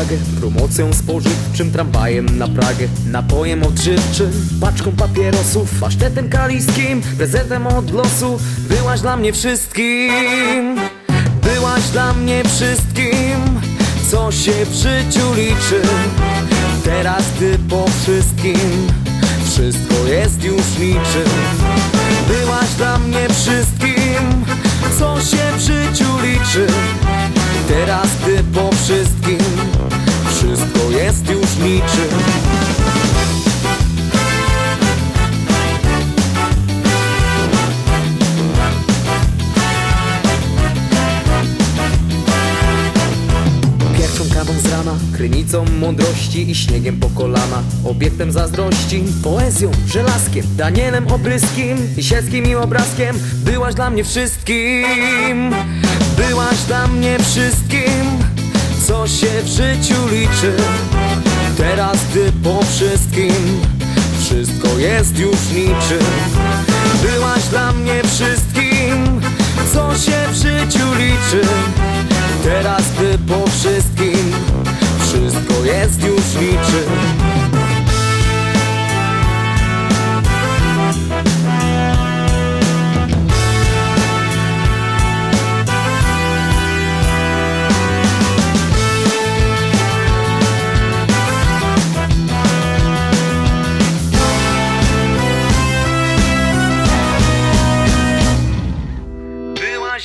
uwagę. Promocją spożywczym, tramwajem na Pragę. Napojem odżywczym, paczką papierosów Pasztetem kaliskim, prezentem od losu. Byłaś dla mnie wszystkim. Byłaś dla mnie wszystkim Co się w życiu liczy. Teraz ty po wszystkim Wszystko jest już niczym. Byłaś dla mnie wszystkim Co się w życiu krynicą mądrości i śniegiem po kolana. Obiektem zazdrości, poezją, żelazkiem, Danielem obryskim, Lisieckim i obrazkiem. Byłaś dla mnie wszystkim, byłaś dla mnie wszystkim Co się w życiu liczy, teraz ty po wszystkim Wszystko jest już niczym. Byłaś dla mnie wszystkim jest już niczym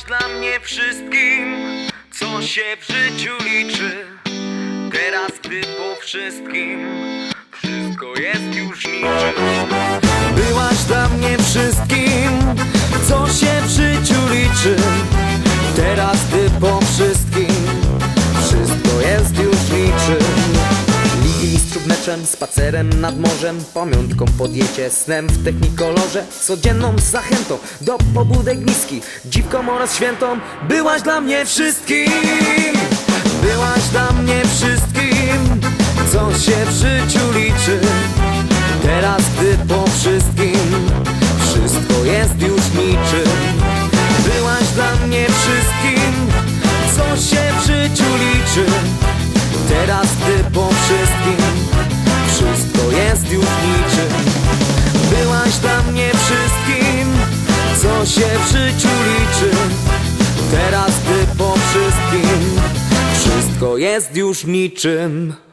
dla mnie wszystkim, co się w życiu liczy. Teraz ty po wszystkim, wszystko jest już niczym. Byłaś dla mnie wszystkim, co się w życiu liczy. Teraz ty po wszystkim, wszystko jest już niczym. Mistrzów meczem, spacerem nad morzem Pamiątką podjecie snem w technikolorze Codzienną zachętą do pobudek niskich Dziwką oraz świętą Byłaś dla mnie wszystkim Byłaś dla mnie wszystkim Co się w życiu liczy. Teraz ty po wszystkim Wszystko jest już niczym. Byłaś dla mnie wszystkim Co się w życiu liczy. Teraz ty po wszystkim Wszystko jest już niczym. Byłaś dla mnie wszystkim Co się w życiu liczy. Teraz ty po wszystkim Wszystko jest już niczym